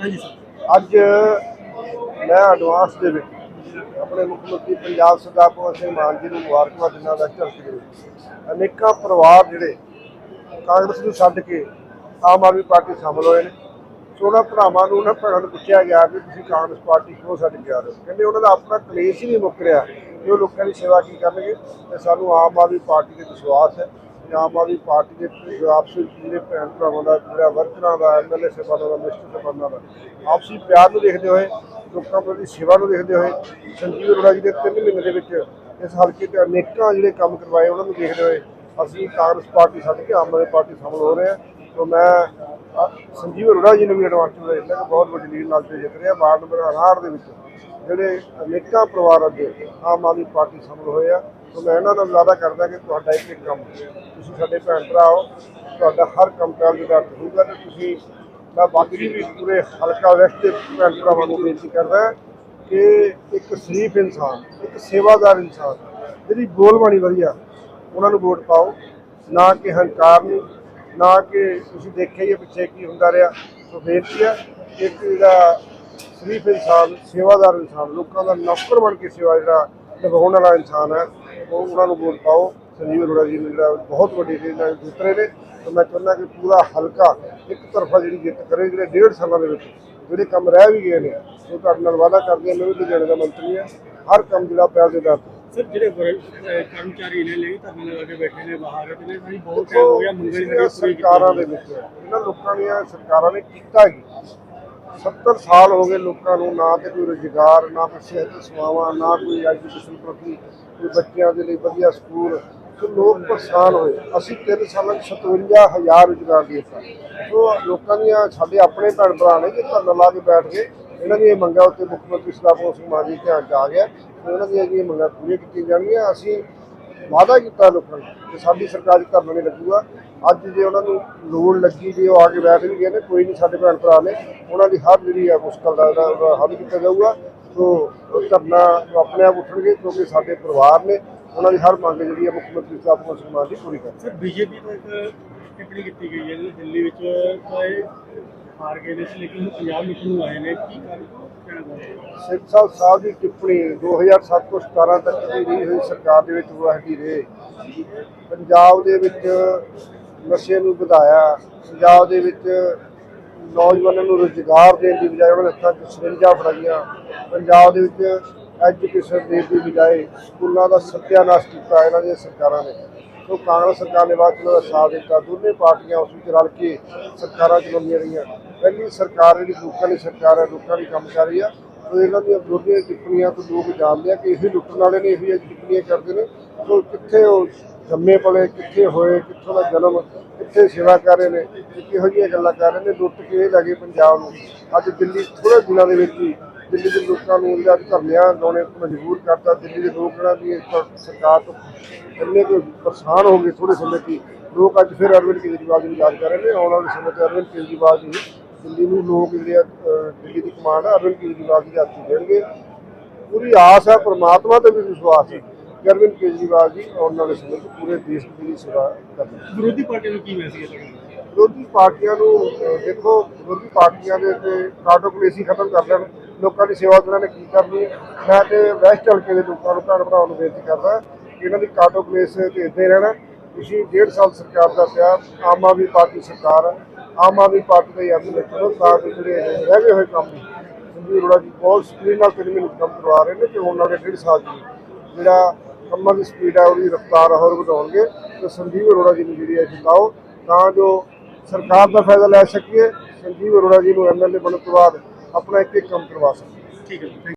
ਹਾਂਜੀ ਸਰ। ਅੱਜ ਮੈਂ ਐਡਵਾਂਸ ਦੇ ਵਿੱਚ ਆਪਣੇ ਮੁੱਖ ਮੰਤਰੀ ਪੰਜਾਬ ਸਰਦਾਰ ਭਗਵੰਤ ਸਿੰਘ ਮਾਨ ਜੀ ਨੂੰ ਮੁਬਾਰਕਬਾਦ ਦਿੰਦਾ ਵੈਸਟ ਹਲਕੇ ਦੇ ਅਨੇਕਾਂ ਪਰਿਵਾਰ ਜਿਹੜੇ ਕਾਂਗਰਸ ਨੂੰ ਛੱਡ ਕੇ ਆਮ ਆਦਮੀ ਪਾਰਟੀ ਸ਼ਾਮਲ ਹੋਏ ਨੇ। ਸੋ ਉਹਨਾਂ ਭਰਾਵਾਂ ਨੂੰ ਉਹਨਾਂ ਭੈਣਾਂ ਨੂੰ ਪੁੱਛਿਆ ਗਿਆ ਕਿ ਤੁਸੀਂ ਕਾਂਗਰਸ ਪਾਰਟੀ ਕਿਉਂ ਛੱਡ ਕੇ ਆ ਰਹੇ ਹੋ? ਕਹਿੰਦੇ ਉਹਨਾਂ ਦਾ ਆਪਣਾ ਕਲੇਸ਼ ਹੀ ਨਹੀਂ ਮੁੱਕ ਰਿਹਾ ਕਿ ਉਹ ਲੋਕਾਂ ਦੀ ਸੇਵਾ ਕੀ ਕਰਨਗੇ ਤੇ ਸਾਨੂੰ ਆਮ ਆਦਮੀ ਪਾਰਟੀ ਤੇ ਵਿਸ਼ਵਾਸ ਹੈ। ਆਮ ਆਦਮੀ ਪਾਰਟੀ ਦੇ ਆਪਸੀ ਜਿਹੜੇ ਭੈਣ ਭਰਾਵਾਂ ਦਾ ਜਿਹੜਾ ਵਰਕਰਾਂ ਦਾ ਐਮਐਲਏ ਸਾਹਿਬਾਨਾਂ ਦਾ ਮਿਨਿਸਟਰ ਸਾਹਿਬਾਨਾਂ ਦਾ, ਆਪਸੀ ਪਿਆਰ ਨੂੰ ਦੇਖਦੇ ਹੋਏ, ਲੋਕਾਂ ਪ੍ਰਤੀ ਸੇਵਾ ਨੂੰ ਦੇਖਦੇ ਹੋਏ, ਸੰਜੀਵ ਅਰੋੜਾ ਜੀ ਦੇ ਤਿੰਨ ਮਹੀਨੇ ਦੇ ਵਿੱਚ ਇਸ ਹਲਕੇ ਤੇ ਅਨੇਕਾਂ ਜਿਹੜੇ ਕੰਮ ਕਰਵਾਏ, ਉਹਨਾਂ ਨੂੰ ਦੇਖਦੇ ਹੋਏ ਅਸੀਂ ਕਾਂਗਰਸ ਪਾਰਟੀ ਛੱਡ ਕੇ ਆਮ ਆਦਮੀ ਪਾਰਟੀ ਸ਼ਾਮਲ ਹੋ ਰਹੇ ਹਾਂ। ਤੋਂ ਮੈਂ ਸੰਜੀਵ ਅਰੋੜਾ ਜੀ ਨੂੰ ਵੀ ਐਡਵਾਂਸ ਦੇ ਦਿੱਤਾ ਕਿ ਬਹੁਤ ਵੱਡੀ ਲੀਡ ਨਾਲ ਤੇ ਜਿੱਤ ਰਿਹਾ ਵਾਰਡ ਨੰਬਰ 68 ਦੇ ਵਿੱਚ ਜਿਹੜੇ ਅਨੇਕਾਂ ਪਰਿਵਾਰ ਅੱਜ ਆਮ ਆਦਮੀ ਪਾਰਟੀ ਸ਼ਾਮਲ ਹੋਏ ਆ। ਤੋਂ ਮੈਂ ਇਹਨਾਂ ਨਾਲ ਵਾਅਦਾ ਕਰਦਾ ਕਿ ਤੁਹਾਡਾ ਇੱਕ ਇੱਕ ਕੰਮ ਤੁਸੀਂ ਸਾਡੇ ਭੈਣ ਭਰਾ ਹੋ, ਤੁਹਾਡਾ ਹਰ ਕੰਮ ਕਾਰ ਦੇ ਦਰਦ ਹੋਊਗਾ ਤੇ ਤੁਸੀਂ, ਮੈਂ ਬਾਕੀ ਵੀ ਪੂਰੇ ਹਲਕਾ ਵੈਸਟ ਦੇ ਭੈਣ ਭਰਾਵਾਂ ਨੂੰ ਬੇਨਤੀ ਕਰਦਾ ਕਿ ਇੱਕ ਸ਼ਰੀਫ ਇਨਸਾਨ, ਇੱਕ ਸੇਵਾਦਾਰ ਇਨਸਾਨ, ਜਿਹੜੀ ਬੋਲਬਾਣੀ ਵਧੀਆ, ਉਹਨਾਂ ਨੂੰ ਵੋਟ ਪਾਓ। ਨਾ ਕਿ ਹੰਕਾਰ ਨੂੰ, ਨਾ ਕਿ ਤੁਸੀਂ ਦੇਖਿਆ ਹੀ ਹੈ ਪਿੱਛੇ ਕੀ ਹੁੰਦਾ ਰਿਹਾ। ਸੋ ਬੇਨਤੀ ਹੈ, ਇੱਕ ਜਿਹੜਾ ਸ਼ਰੀਫ ਇਨਸਾਨ, ਸੇਵਾਦਾਰ ਇਨਸਾਨ, ਲੋਕਾਂ ਦਾ ਨੌਕਰ ਬਣ ਕੇ ਸੇਵਾ ਜਿਹੜਾ ਨਿਭਾਉਣ ਵਾਲਾ ਇਨਸਾਨ ਹੈ, ਉਹ ਉਹਨਾਂ ਨੂੰ ਵੋਟ ਪਾਓ। ਸੰਜੀਵ ਅਰੋੜਾ ਜੀ ਨੂੰ ਜਿਹੜਾ ਬਹੁਤ ਵੱਡੀ ਲੀਡ ਨਾਲ ਜਿੱਤ ਰਹੇ ਨੇ। ਤੇ ਮੈਂ ਚਾਹੁੰਦਾ ਕਿ ਪੂਰਾ ਹਲਕਾ ਇੱਕ ਤਰਫਾ ਜਿਹੜੀ ਜਿੱਤ ਕਰੇ ਜਿਹੜੇ ਡੇਢ ਸਾਲਾਂ ਦੇ ਵਿੱਚ ਜਿਹੜੇ ਕੰਮ ਰਹਿ ਵੀ ਗਏ ਨੇ ਉਹ ਤੁਹਾਡੇ ਨਾਲ ਵਾਅਦਾ ਕਰਦੇ ਹਾਂ ਮੈਂ ਵੀ ਲੁਧਿਆਣੇ ਦਾ ਮੰਤਰੀ ਹਾਂ। ਹਰ ਕੰਮ ਜਿਹੜਾ ਪਿਆ ਦੇ ਦਰ ਸਰ ਜਿਹੜੇ ਕਰਮਚਾਰੀ ਨੇ ਲਈ ਧਰਨੇ ਲਗਾ ਕੇ ਬੈਠੇ ਨੇ ਬਾਹਰ ਤੇ ਨੇ ਸਾਡੀ ਬਹੁਤ ਟਾਈਮ ਹੋ ਗਿਆ ਮੰਗਲ ਪਿਛਲੀਆਂ ਨਹੀਂ ਪੂਰੀ ਕੀਤੀ ਸਰਕਾਰਾਂ ਦੇ ਵਿੱਚ ਇਹਨਾਂ ਲੋਕਾਂ ਦੀਆਂ ਸਰਕਾਰਾਂ ਨੇ ਕੀਤਾ 70 ਸਾਲ ਹੋ ਗਏ ਲੋਕਾਂ ਨੂੰ ਨਾ ਤੇ ਕੋਈ ਰੁਜ਼ਗਾਰ ਨਾ ਕੋਈ ਸਿਹਤ ਸੇਵਾਵਾਂ ਨਾ ਕੋਈ ਐਜੂਕੇਸ਼ਨ ਪ੍ਰਤੀ ਕੋਈ ਬੱਚਿਆਂ ਦੇ ਲਈ ਵਧੀਆ ਸਕੂਲ ਲੋਕ ਪਰੇਸ਼ਾਨ ਹੋਏ। ਅਸੀਂ 3 ਸਾਲਾਂ 'ਚ 57000 ਰੁਜ਼ਗਾਰ ਦੇ ਦਿੱਤਾ। ਸੋ ਲੋਕਾਂ ਦੀਆਂ ਸਾਡੇ ਆਪਣੇ ਭੈਣ ਭਰਾ ਨੇ ਜੇ ਧਰਨਾ ਲਾ ਕੇ ਬੈਠ ਗਏ, ਇਹਨਾਂ ਦੀਆਂ ਮੰਗਾਂ ਉੱਤੇ ਮੁੱਖ ਮੰਤਰੀ ਸਰਦਾਰ ਭਗਵੰਤ ਸਿੰਘ ਮਾਨ ਜੀ ਧਿਆਨ 'ਚ ਆ ਗਿਆ ਤੇ ਉਹਨਾਂ ਦੀਆਂ ਜਿਹੜੀਆਂ ਮੰਗਾਂ ਪੂਰੀਆਂ ਕੀਤੀਆਂ ਜਾਣਗੀਆਂ, ਅਸੀਂ ਵਾਅਦਾ ਕੀਤਾ ਲੋਕਾਂ ਨੂੰ ਕਿ ਸਾਡੀ ਸਰਕਾਰ 'ਚ ਧਰਨਾ ਨਹੀਂ ਲੱਗੂਗਾ। ਅੱਜ ਜੇ ਉਹਨਾਂ ਨੂੰ ਲੋੜ ਲੱਗੀ ਜੇ ਉਹ ਆ ਕੇ ਬੈਠ ਵੀ ਗਏ ਨੇ, ਕੋਈ ਨਹੀਂ ਸਾਡੇ ਭੈਣ ਭਰਾ ਨੇ, ਉਹਨਾਂ ਦੀ ਹਰ ਜਿਹੜੀ ਹੈ ਮੁਸ਼ਕਲ ਦਾ ਉਹਦਾ- ਹੱਲ ਕੀਤਾ ਜਾਊਗਾ। ਸੋ ਧਰਨਾ ਆਪਣੇ ਆਪ ਉੱਠਣਗੇ ਕਿਉਂਕਿ ਸਾਡੇ ਪਰਿਵਾਰ ਨੇ ਉਹਨਾਂ ਦੀ ਹਰ ਮੰਗ ਜਿਹੜੀ ਹੈ ਮੁੱਖ ਮੰਤਰੀ ਸਾਹਿਬ ਭਗਵੰਤ ਸਿੰਘ ਮਾਨ ਜੀ ਪੂਰੀ ਕਰਨਗੇ ਸਰ ਬੀਜੇਪੀ ਤੋਂ ਇੱਕ ਟਿੱਪਣੀ ਕੀਤੀ ਗਈ ਹੈ ਜਿਹੜੀ ਦਿੱਲੀ ਵਿੱਚ ਇਹ ਹਾਰ ਗਏ ਨੇ ਲੇਕਿਨ ਪੰਜਾਬ ਮਿਸ਼ਨ ਨੂੰ ਆਏ ਨੇ। ਕੀ ਕਰ? ਸਿੱਖ ਸਾਹਿਬ ਦੀ ਟਿੱਪਣੀ 2007 ਤੋਂ 17 ਤੱਕ ਦੀ ਰਹੀ ਹੋਈ ਸਰਕਾਰ ਦੇ ਵਿੱਚ ਗੁਵਾਹਾਟੀ ਰਹੇ ਪੰਜਾਬ ਦੇ ਵਿੱਚ ਨਸ਼ੇ ਨੂੰ ਵਧਾਇਆ ਪੰਜਾਬ ਦੇ ਵਿੱਚ ਨੌਜਵਾਨਾਂ ਨੂੰ ਰੁਜ਼ਗਾਰ ਦੇਣ ਦੀ ਬਜਾਏ ਉਹਨਾਂ ਦੇ ਹੱਥਾਂ 'ਚ ਸਿਰੰਜਾਂ ਫੜਾਈਆਂ ਪੰਜਾਬ ਦੇ ਵਿੱਚ ਐਜੂਕੇਸ਼ਨ ਦੇਣ ਦੀ ਬਜਾਏ ਸਕੂਲਾਂ ਦਾ ਸੱਤਿਆਨਾਸ਼ ਕੀਤਾ ਇਹਨਾਂ ਦੀਆਂ ਸਰਕਾਰਾਂ ਨੇ। ਸੋ ਕਾਂਗਰਸ ਸਰਕਾਰ ਨੇ ਬਾਅਦ 'ਚ ਉਹਨਾਂ ਦਾ ਸਾਥ ਦਿੱਤਾ। ਦੋਨੇ ਪਾਰਟੀਆਂ ਉਸ ਵਿੱਚ ਰਲ ਕੇ ਸਰਕਾਰਾਂ ਚਲਾਉਂਦੀਆਂ ਰਹੀਆਂ। ਪਹਿਲੀ ਸਰਕਾਰ ਜਿਹੜੀ ਲੋਕਾਂ ਦੀ ਸਰਕਾਰ ਹੈ, ਲੋਕਾਂ ਲਈ ਕੰਮ ਕਰ ਰਹੀ ਆ। ਸੋ ਇਹਨਾਂ ਦੀਆਂ ਵਿਰੋਧੀਆਂ ਟਿੱਪਣੀਆਂ ਤੋਂ ਲੋਕ ਜਾਣਦੇ ਆ ਕਿ ਇਹੀ ਲੁੱਟਣ ਵਾਲੇ ਨੇ, ਇਹੀ ਟਿੱਪਣੀਆਂ ਕਰਦੇ ਨੇ। ਸੋ ਕਿੱਥੇ ਉਹ ਜੰਮੇ ਪਲੇ, ਕਿੱਥੇ ਹੋਏ, ਕਿੱਥੋਂ ਦਾ ਜਨਮ, ਕਿੱਥੇ ਸੇਵਾ ਕਰ ਰਹੇ ਨੇ ਤੇ ਕਿਹੋ ਜਿਹੀਆਂ ਗੱਲਾਂ ਕਰ ਰਹੇ ਨੇ। ਲੁੱਟ ਕੇ ਇਹ ਲੱਗੇ ਪੰਜਾਬ ਨੂੰ। ਅੱਜ ਦਿੱਲੀ ਥੋੜੇ ਦਿਨਾਂ ਦੇ ਵਿੱਚ ਹੀ ਦਿੱਲੀ ਦੇ ਲੋਕਾਂ ਨੂੰ ਜਿਹੜਾ ਧਰਨਿਆਂ ਲਾਉਣੇ ਤੋਂ ਮਜਬੂਰ ਕਰਤਾ। ਦਿੱਲੀ ਦੇ ਲੋਕ ਜਿਹੜਾ ਵੀ ਇਸ ਪਰ- ਸਰਕਾਰ ਤੋਂ ਇੰਨੇ ਕੁ ਪਰੇਸ਼ਾਨ ਹੋ ਗਏ ਥੋੜੇ ਸਮੇਂ ਦੀ ਲੋਕ ਅੱਜ ਫਿਰ ਅਰਵਿੰਦ ਕੇਜਰੀਵਾਲ ਦੀ ਯਾਦ ਕਰ ਰਹੇ ਨੇ। ਆਉਣ ਵਾਲੇ ਸਮੇਂ ਤੇ ਅਰਵਿੰਦ ਕੇਜਰੀਵਾਲ ਜੀ ਦਿੱਲੀ ਨੂੰ ਲੋਕ ਜਿਹੜੇ ਆ ਦਿੱਲੀ ਦੀ ਕਮਾਂਡ ਆ ਅਰਵਿੰਦ ਕੇਜਰੀਵਾਲ ਦੀ ਹੱਥ ਦੇਣਗੇ। ਪੂਰੀ ਆਸ ਹੈ ਪ੍ਰਮਾਤਮਾ ਤੇ ਵੀ ਵਿਸ਼ਵਾਸ ਹੈ ਕਿ ਅਰਵਿੰਦ ਕੇਜਰੀਵਾਲ ਜੀ ਆਉਣ ਵਾਲੇ ਸਮੇਂ 'ਚ ਪੂਰੇ ਦੇਸ਼ ਦੀ ਸੇਵਾ ਕਰਨਗੇ। ਵਿਰੋਧੀ ਪਾਰਟੀ ਨੂੰ ਕੀ ਮੈਸੇਜ ਹੈ ਤੁਹਾਡਾ? ਵਿਰੋਧੀ ਪਾਰਟੀਆਂ ਨੂੰ ਦੇਖੋ ਵਿਰੋਧੀ ਪਾਰਟੀਆਂ ਦੇ ਤੇ ਕਾਟੋਕਲੇਸੀ ਖਤਮ ਕਰ ਲੈਣ। ਲੋਕਾਂ ਦੀ ਸੇਵਾ ਉਹਨਾਂ ਨੇ ਕੀ ਕਰਨੀ ਮੈਂ ਤੇ ਵੈਸਟ ਹਲਕੇ ਦੇ ਲੋਕਾਂ ਨੂੰ ਭੈਣ ਭਰਾਵਾਂ ਨੂੰ ਬੇਨਤੀ ਕਰਦਾ ਕਿ ਇਹਨਾਂ ਦੀ ਕਾਟੋ ਕਾਟੋਕਲੇਸ ਤੇ ਇੱਦਾਂ ਹੀ ਰਹਿਣਾ। ਤੁਸੀਂ ਡੇਢ ਸਾਲ ਸਰਕਾਰ ਦਾ ਪਿਆ, ਆਮ ਆਦਮੀ ਪਾਰਟੀ ਸਰਕਾਰ ਹੈ ਆਮ ਆਦਮੀ ਪਾਰਟੀ ਦਾ ਹੀ ਐਮਐਲਏ ਕਰੋ ਤਾਂ ਕਿ ਜਿਹੜੇ ਰਹਿ ਗਏ ਹੋਏ ਕੰਮ। ਸੰਜੀਵ ਅਰੋੜਾ ਜੀ ਬਹੁਤ ਸਪੀਡ ਨਾਲ ਤਿੰਨ ਮਹੀਨੇ ਕੰਮ ਕਰਵਾ ਰਹੇ ਨੇ ਤੇ ਉਹਨਾਂ ਵਾਲੇ ਡੇਢ ਸਾਲ ਦੀ ਜਿਹੜਾ ਕੰਮਾਂ ਦੀ ਸਪੀਡ ਹੈ ਉਹਦੀ ਰਫ਼ਤਾਰ ਹੈ ਹੋਰ ਵਧਾਉਣਗੇ। ਤੇ ਸੰਜੀਵ ਅਰੋੜਾ ਜੀ ਨੂੰ ਜਿਹੜੀ ਹੈ ਜਿਤਾਓ, ਤਾਂ ਜੋ ਸਰਕਾਰ ਦਾ ਫਾਇਦਾ ਲੈ ਸਕੀਏ। ਸੰਜੀਵ ਅਰੋੜਾ ਜੀ ਨੂੰ ਐਮਐਲਏ ਬਣਨ ਤੋਂ ਬਾਅਦ ਆਪਣਾ ਇੱਕ ਇੱਕ ਕੰਮ ਕਰਵਾ ਸਕੀਏ ਠੀਕ ਹੈ। ਜੀ